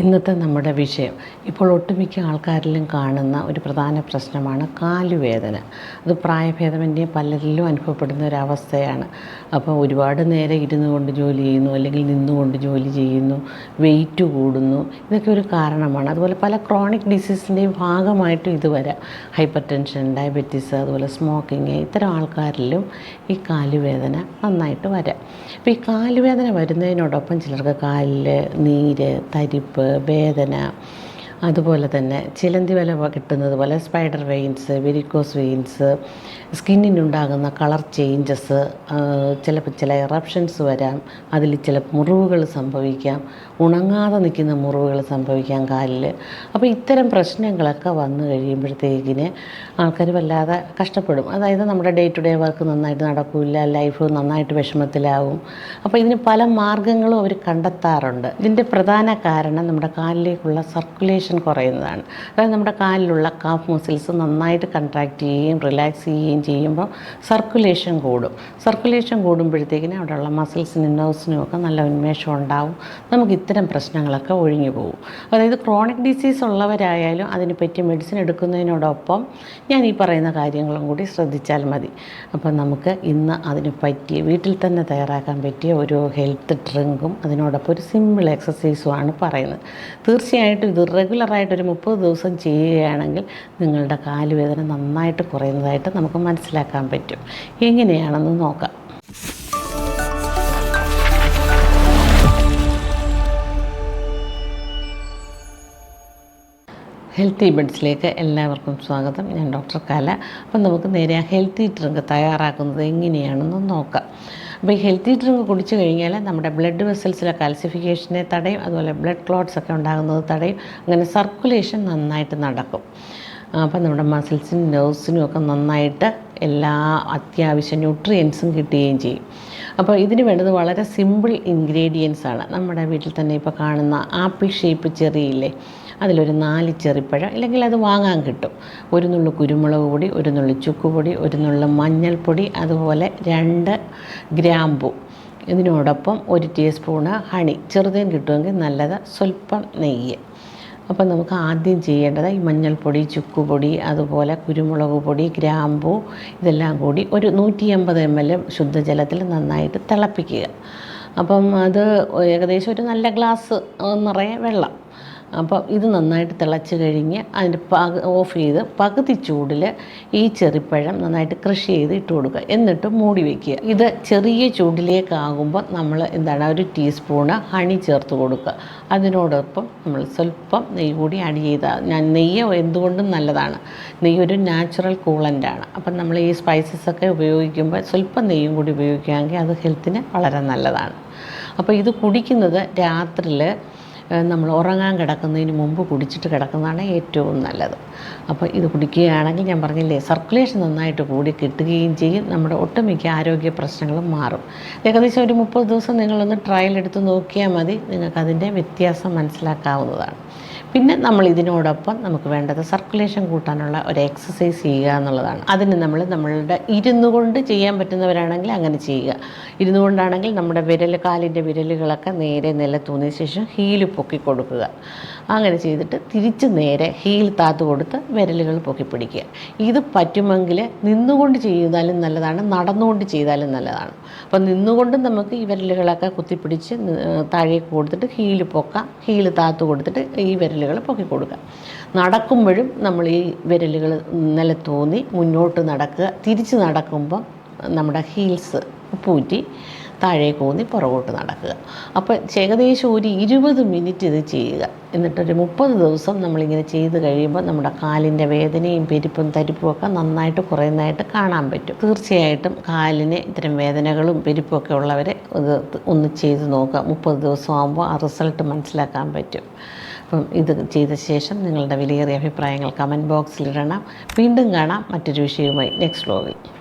ഇന്നത്തെ നമ്മുടെ വിഷയം. ഇപ്പോൾ ഒട്ടുമിക്ക ആൾക്കാരിലും കാണുന്ന ഒരു പ്രധാന പ്രശ്നമാണ് കാലുവേദന. അത് പ്രായഭേദമന്യേ പലരിലും അനുഭവപ്പെടുന്ന ഒരു അവസ്ഥയാണ് അപ്പോൾ ഒരുപാട് നേരം ഇരുന്നു കൊണ്ട് ജോലി ചെയ്യുന്നു അല്ലെങ്കിൽ നിന്നുകൊണ്ട് ജോലി ചെയ്യുന്നു വെയിറ്റ് കൂടുന്നു ഇതൊക്കെ ഒരു കാരണമാണ്. അതുപോലെ പല ക്രോണിക് ഡിസീസിന്റെയും ഭാഗമായിട്ട് ഇത് വരാം ഹൈപ്പർ ടെൻഷൻ ഡയബറ്റീസ് അതുപോലെ സ്മോക്കിങ് ഇത്തരം ആൾക്കാരിലും ഈ കാലുവേദന നന്നായിട്ട് വരാം. അപ്പോൾ ഈ കാലുവേദന വരുന്നതിനോടൊപ്പം ചിലർക്ക് കാലിൽ നീര് തരിപ്പ് വേദന അതുപോലെ തന്നെ ചിലന്തി വല കിട്ടുന്നത് പോലെ സ്പൈഡർ വെയിൻസ് വെരിക്കോസ് വെയിൻസ് സ്കിന്നിനുണ്ടാകുന്ന കളർ ചേഞ്ചസ് ചിലപ്പോൾ ചില എറപ്ഷൻസ് വരാം. അതിൽ ചില മുറിവുകൾ സംഭവിക്കാം. ഉണങ്ങാതെ നിൽക്കുന്ന മുറിവുകൾ സംഭവിക്കാം കാലിൽ. അപ്പോൾ ഇത്തരം പ്രശ്നങ്ങളൊക്കെ വന്നു കഴിയുമ്പോഴത്തേക്കിന് ആൾക്കാർ വല്ലാതെ കഷ്ടപ്പെടും. അതായത് നമ്മുടെ ഡേ ടു ഡേ വർക്ക് നന്നായിട്ട് നടക്കില്ല ലൈഫ് നന്നായിട്ട് വിഷമത്തിലാവും. അപ്പോൾ ഇതിന് പല മാർഗങ്ങളും അവർ കണ്ടെത്താറുണ്ട്. ഇതിന്റെ പ്രധാന കാരണം നമ്മുടെ കാലിലേക്കുള്ള സർക്കുലേഷൻ കുറയുന്നതാണ്. അതായത് നമ്മുടെ കാലിലുള്ള കാഫ് മസിൽസ് നന്നായിട്ട് കൺട്രാക്ട് ചെയ്യുകയും റിലാക്സ് ചെയ്യുകയും ചെയ്യുമ്പോൾ സർക്കുലേഷൻ കൂടും. സർക്കുലേഷൻ കൂടുമ്പോഴത്തേക്കിനും അവിടെയുള്ള മസിൽസിനും നെർവ്സിനും ഒക്കെ നല്ല ഉന്മേഷം ഉണ്ടാവും. നമുക്ക് ഇത്തരം പ്രശ്നങ്ങളൊക്കെ ഒഴിഞ്ഞു പോകും. അതായത് ക്രോണിക് ഡിസീസ് ഉള്ളവരായാലും അതിന് പറ്റിയ മെഡിസിൻ എടുക്കുന്നതിനോടൊപ്പം ഞാൻ ഈ പറയുന്ന കാര്യങ്ങളും കൂടി ശ്രദ്ധിച്ചാൽ മതി. അപ്പം നമുക്ക് ഇന്ന് അതിന് പറ്റിയ വീട്ടിൽ തന്നെ തയ്യാറാക്കാൻ പറ്റിയ ഒരു ഹെൽത്ത് ഡ്രിങ്കും അതിനോടൊപ്പം ഒരു സിമ്പിൾ എക്സസൈസുമാണ് പറയുന്നത്. തീർച്ചയായിട്ടും ഇത് റെഗുലറായിട്ട് ഒരു മുപ്പത് ദിവസം ചെയ്യുകയാണെങ്കിൽ നിങ്ങളുടെ കാലുവേദന നന്നായിട്ട് കുറയുന്നതായിട്ട് നമുക്ക് മനസ്സിലാക്കാൻ പറ്റും. എങ്ങനെയാണെന്ന് നോക്കാം. ഹെൽത്തി ബെഡ്സിലേക്ക് എല്ലാവർക്കും സ്വാഗതം. ഞാൻ ഡോക്ടർ കല. അപ്പം നമുക്ക് നേരെ ഹെൽത്തി ഡ്രിങ്ക് തയ്യാറാക്കുന്നത് എങ്ങനെയാണെന്ന് നോക്കാം. അപ്പോൾ ഈ ഹെൽത്തി ഡ്രിങ്ക് കുടിച്ചു കഴിഞ്ഞാൽ നമ്മുടെ ബ്ലഡ് വെസൽസിലെ കാൽസിഫിക്കേഷനെ തടയും അതുപോലെ ബ്ലഡ് ക്ലോട്ട്സ് ഒക്കെ ഉണ്ടാകുന്നത് തടയും അങ്ങനെ സർക്കുലേഷൻ നന്നായിട്ട് നടക്കും. അപ്പം നമ്മുടെ മസിൽസിനും നെർവ്സിനും ഒക്കെ നന്നായിട്ട് എല്ലാ അത്യാവശ്യ ന്യൂട്രിയൻസും കിട്ടുകയും ചെയ്യും. അപ്പോൾ ഇതിന് വേണ്ടത് വളരെ സിമ്പിൾ ഇൻഗ്രീഡിയൻസ് ആണ്. നമ്മുടെ വീട്ടിൽ തന്നെ ഇപ്പോൾ കാണുന്ന ആപ്പിൾ ഷേപ്പ് ചെറിയില്ലേ അതിലൊരു നാല് ചെറിപ്പഴം ഇല്ലെങ്കിൽ അത് വാങ്ങാൻ കിട്ടും. ഒരു നുള്ളു കുരുമുളക് പൊടി ഒരു നുള്ളു ചുക്കുപൊടി ഒരു നുള്ളു മഞ്ഞൾപ്പൊടി അതുപോലെ രണ്ട് ഗ്രാമ്പു. ഇതിനോടൊപ്പം ഒരു ടീസ്പൂണ് ഹണി ചെറുതേൻ കിട്ടുമെങ്കിൽ നല്ലത് സ്വല്പം നെയ്യ്. അപ്പം നമുക്ക് ആദ്യം ചെയ്യേണ്ടത് ഈ മഞ്ഞൾപ്പൊടി ചുക്കുപൊടി അതുപോലെ കുരുമുളക് പൊടി ഗ്രാമ്പു ഇതെല്ലാം കൂടി ഒരു നൂറ്റി അമ്പത് എം എൽ ശുദ്ധജലത്തിൽ നന്നായിട്ട് തിളപ്പിക്കുക. അപ്പം അത് ഏകദേശം ഒരു നല്ല ഗ്ലാസ് നിറയെ വെള്ളം. അപ്പോൾ ഇത് നന്നായിട്ട് തിളച്ച് കഴിഞ്ഞ് അതിന്റെ പക ഓഫ് ചെയ്ത് പകുതി ചൂടിൽ ഈ ചെറിപ്പഴം നന്നായിട്ട് കൃഷി ചെയ്ത് ഇട്ട് കൊടുക്കുക. എന്നിട്ട് മൂടി വയ്ക്കുക ഇത് ചെറിയ ചൂടിലേക്കാകുമ്പോൾ നമ്മൾ എന്താണ് ഒരു ടീസ്പൂണ് ഹണി ചേർത്ത് കൊടുക്കുക. അതിനോടൊപ്പം നമ്മൾ സ്വല്പം നെയ്യ് കൂടി ആഡ് ചെയ്താൽ ഞാൻ നെയ്യ് എന്തുകൊണ്ടും നല്ലതാണ്. നെയ്യ് ഒരു നാച്ചുറൽ കൂളന്റാണ് അപ്പം നമ്മൾ ഈ സ്പൈസസ് ഒക്കെ ഉപയോഗിക്കുമ്പോൾ സ്വല്പം നെയ്യും കൂടി ഉപയോഗിക്കുകയാണെങ്കിൽ അത് ഹെൽത്തിന് വളരെ നല്ലതാണ്. അപ്പോൾ ഇത് കുടിക്കുന്നത് രാത്രിയിൽ നമ്മൾ ഉറങ്ങാൻ കിടക്കുന്നതിന് മുമ്പ് കുടിച്ചിട്ട് കിടക്കുന്നതാണ് ഏറ്റവും നല്ലത്. അപ്പോൾ ഇത് കുടിക്കുകയാണെങ്കിൽ ഞാൻ പറഞ്ഞില്ലേ സർക്കുലേഷൻ നന്നായിട്ട് കൂടി കിട്ടുകയും ചെയ്യും നമ്മുടെ ഒട്ടുമിക്ക ആരോഗ്യ പ്രശ്നങ്ങളും മാറും. ഏകദേശം ഒരു മുപ്പത് ദിവസം നിങ്ങളൊന്ന് ട്രയൽ എടുത്ത് നോക്കിയാൽ മതി നിങ്ങൾക്കതിന്റെ വ്യത്യാസം മനസ്സിലാക്കാവുന്നതാണ്. പിന്നെ നമ്മൾ ഇതിനോടൊപ്പം നമുക്ക് വേണ്ടത് സർക്കുലേഷൻ കൂട്ടാനുള്ള ഒരു എക്സസൈസ് ചെയ്യുക എന്നുള്ളതാണ്. അതിന് നമ്മൾ നമ്മളുടെ ഇരുന്നു കൊണ്ട് ചെയ്യാൻ പറ്റുന്നവരാണെങ്കിൽ അങ്ങനെ ചെയ്യുക. ഇരുന്നു കൊണ്ടാണെങ്കിൽ നമ്മുടെ വിരൽ കാലിന്റെ വിരലുകളൊക്കെ നേരെ നിലത്തൂന്നിയ ശേഷം ഹീൽ പൊക്കി കൊടുക്കുക അങ്ങനെ ചെയ്തിട്ട് തിരിച്ച് നേരെ ഹീൽ താത്ത് കൊടുത്ത് വിരലുകൾ പൊക്കി പിടിക്കുക ഇത് പറ്റുമെങ്കിൽ നിന്നുകൊണ്ട് ചെയ്താലും നല്ലതാണ് നടന്നുകൊണ്ട് ചെയ്താലും നല്ലതാണ്. അപ്പം നിന്നുകൊണ്ട് നമുക്ക് ഈ വിരലുകളൊക്കെ കുത്തിപ്പിടിച്ച് താഴേക്ക് കൊടുത്തിട്ട് ഹീൽ പൊക്കാം. ഹീൽ താത്ത് കൊടുത്തിട്ട് ഈ വിരലുകൾ പൊക്കി കൊടുക്കുക നടക്കുമ്പോഴും നമ്മൾ ഈ വിരലുകൾ നിലത്തൂന്നി മുന്നോട്ട് നടക്കുക. തിരിച്ച് നടക്കുമ്പം നമ്മുടെ ഹീൽസ് പൂറ്റി താഴേക്ക് ഊന്നി പുറകോട്ട് നടക്കുക. അപ്പോൾ ഏകദേശം ഒരു ഇരുപത് മിനിറ്റ് ഇത് ചെയ്യുക. എന്നിട്ടൊരു മുപ്പത് ദിവസം നമ്മളിങ്ങനെ ചെയ്ത് കഴിയുമ്പോൾ നമ്മുടെ കാലിന്റെ വേദനയും പെരുപ്പും തരിപ്പും ഒക്കെ നന്നായിട്ട് കുറയുന്നതായിട്ട് കാണാൻ പറ്റും. തീർച്ചയായിട്ടും കാലിന് ഇത്തരം വേദനകളും പെരുപ്പും ഒക്കെ ഉള്ളവരെ ഇത് ഒന്ന് ചെയ്ത് നോക്കുക. മുപ്പത് ദിവസം ആകുമ്പോൾ ആ റിസൾട്ട് മനസ്സിലാക്കാൻ പറ്റും. അപ്പം ഇത് ചെയ്ത ശേഷം നിങ്ങളുടെ വിലയേറിയ അഭിപ്രായങ്ങൾ കമന്റ് ബോക്സിൽ ഇടണം. വീണ്ടും കാണാം മറ്റൊരു വിഷയവുമായി. നെക്സ്റ്റ് വ്ലോഗിൽ.